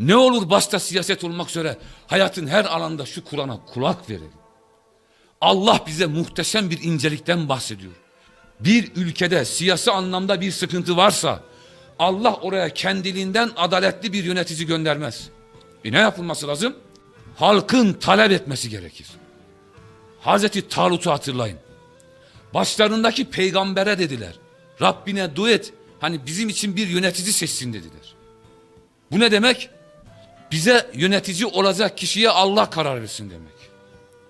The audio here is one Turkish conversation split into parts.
Ne olur başta siyaset olmak üzere hayatın her alanda şu Kur'an'a kulak verelim. Allah bize muhteşem bir incelikten bahsediyor. Bir ülkede siyasi anlamda bir sıkıntı varsa Allah oraya kendiliğinden adaletli bir yönetici göndermez. E ne yapılması lazım? Halkın talep etmesi gerekir. Hazreti Talut'u hatırlayın. Başlarındaki peygambere dediler. Rabbine dua et. Hani bizim için bir yönetici seçsin dediler. Bu ne demek? Bize yönetici olacak kişiye Allah karar versin demek.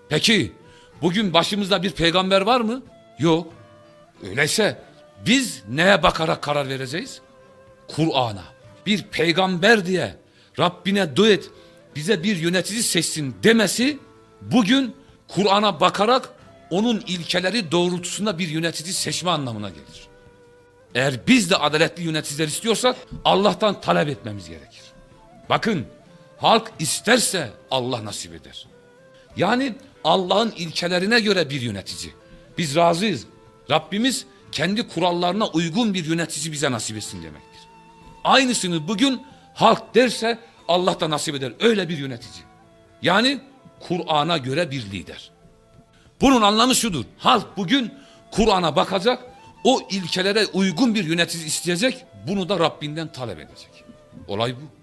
Peki bugün başımızda bir peygamber var mı? Yok. Öyleyse biz neye bakarak karar vereceğiz? Kur'an'a. Bir peygamber diye Rabbine dua et bize bir yönetici seçsin demesi bugün Kur'an'a bakarak onun ilkeleri doğrultusunda bir yönetici seçme anlamına gelir. Eğer biz de adaletli yöneticiler istiyorsak Allah'tan talep etmemiz gerekir. Bakın halk isterse Allah nasip eder. Yani Allah'ın ilkelerine göre bir yönetici. Biz razıyız. Rabbimiz kendi kurallarına uygun bir yönetici bize nasip etsin demektir. Aynısını bugün halk derse Allah da nasip eder. Öyle bir yönetici. Yani Kur'an'a göre bir lider. Bunun anlamı şudur. Halk bugün Kur'an'a bakacak, o ilkelere uygun bir yönetici isteyecek, bunu da Rabbinden talep edecek. Olay bu.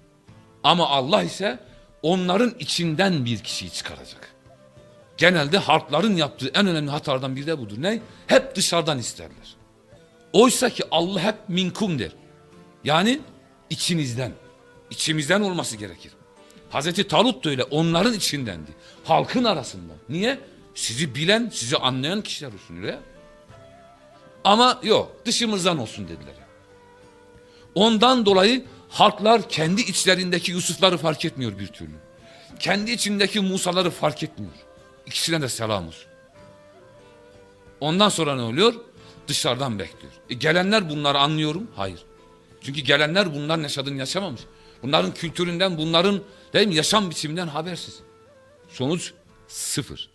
Ama Allah ise onların içinden bir kişiyi çıkaracak. Genelde halkların yaptığı en önemli hatalardan biri de budur. Ne? Hep dışarıdan isterler. Oysa ki Allah hep minkum der. Yani içinizden, içimizden olması gerekir. Hazreti Talut da öyle onların içindendi. Halkın arasında. Niye? Sizi bilen, sizi anlayan kişiler olsun öyle. Ama yok dışımızdan olsun dediler. Ondan dolayı halklar kendi içlerindeki Yusufları fark etmiyor bir türlü. Kendi içindeki Musa'ları fark etmiyor. İkisine de selam olsun. Ondan sonra ne oluyor? Dışarıdan bekliyor. E gelenler bunları anlıyorum. Hayır. Çünkü gelenler bunların yaşadığını yaşamamış. Bunların kültüründen, bunların değil mi, yaşam biçiminden habersiz. Sonuç sıfır.